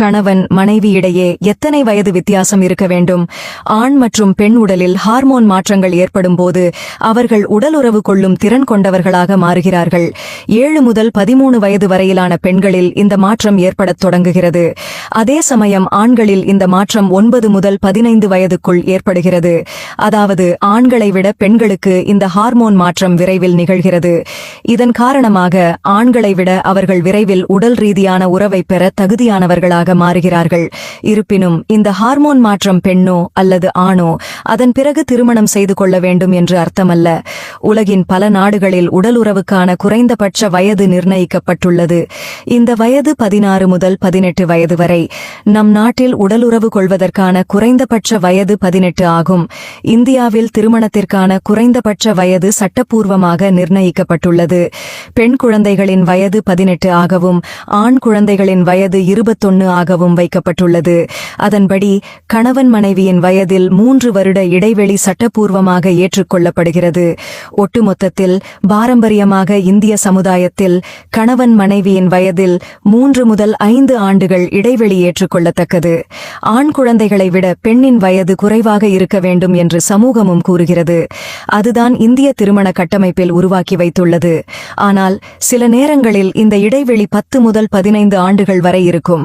கணவன் மனைவி இடையே எத்தனை வயது வித்தியாசம் இருக்க வேண்டும்? ஆண் மற்றும் பெண் உடலில் ஹார்மோன் மாற்றங்கள் ஏற்படும் போது அவர்கள் உடலுறவு கொள்ளும் திறன் கொண்டவர்களாக மாறுகிறார்கள். ஏழு முதல் பதிமூணு வயது வரையிலான பெண்களில் இந்த மாற்றம் ஏற்படத் தொடங்குகிறது. அதே சமயம் ஆண்களில் இந்த மாற்றம் ஒன்பது முதல் பதினைந்து வயதுக்குள் ஏற்படுகிறது. அதாவது ஆண்களை விட பெண்களுக்கு இந்த ஹார்மோன் மாற்றம் விரைவில் நிகழ்கிறது. இதன் காரணமாக ஆண்களை விட அவர்கள் விரைவில் உடல் ரீதியான உறவை பெற தகுதியானவர்களாக மாறுகிறார்கள். இருப்பினும் இந்த ஹார்மோன் மாற்றம் பெண்ணோ அல்லது ஆணோ அதன் பிறகு திருமணம் செய்து கொள்ள வேண்டும் என்று அர்த்தமல்ல. உலகின் பல நாடுகளில் உடல் உறவுக்கான குறைந்தபட்ச வயது நிர்ணயிக்கப்பட்டுள்ளது. இந்த வயது பதினாறு முதல் பதினெட்டு வயது வரை நம் நாட்டில் உடலுறவு கொள்வதற்கான குறைந்தபட்ச வயது பதினெட்டு ஆகும். இந்தியாவில் திருமணத்திற்கான குறைந்தபட்ச வயது சட்டப்பூர்வமாக நிர்ணயிக்கப்பட்டுள்ளது. பெண் குழந்தைகளின் வயது பதினெட்டு ஆகவும் ஆண் குழந்தைகளின் வயது இருபத்தொன்னு ஆகவும் வைக்கப்பட்டுள்ளது. அதன்படி கணவன் மனைவியின் வயதில் மூன்று வருட இடைவெளி சட்டப்பூர்வமாக ஏற்றுக்கொள்ளப்படுகிறது. ஒட்டுமொத்தத்தில் பாரம்பரியமாக இந்திய சமுதாயத்தில் கணவன் மனைவியின் வயதில் மூன்று முதல் ஐந்து ஆண்டுகள் இடைவெளி ஏற்றுக்கொள்ளத்தக்கது. ஆண் குழந்தைகளை விட பெண்ணின் வயது குறைவாக இருக்க வேண்டும் என்று சமூகமும் கூறுகிறது. அதுதான் இந்திய திருமண கட்டமைப்பில் உருவாக்கி வைத்துள்ளது. ஆனால் சில நேரங்களில் இந்த இடைவெளி பத்து முதல் பதினைந்து ஆண்டுகள் வரை இருக்கும்.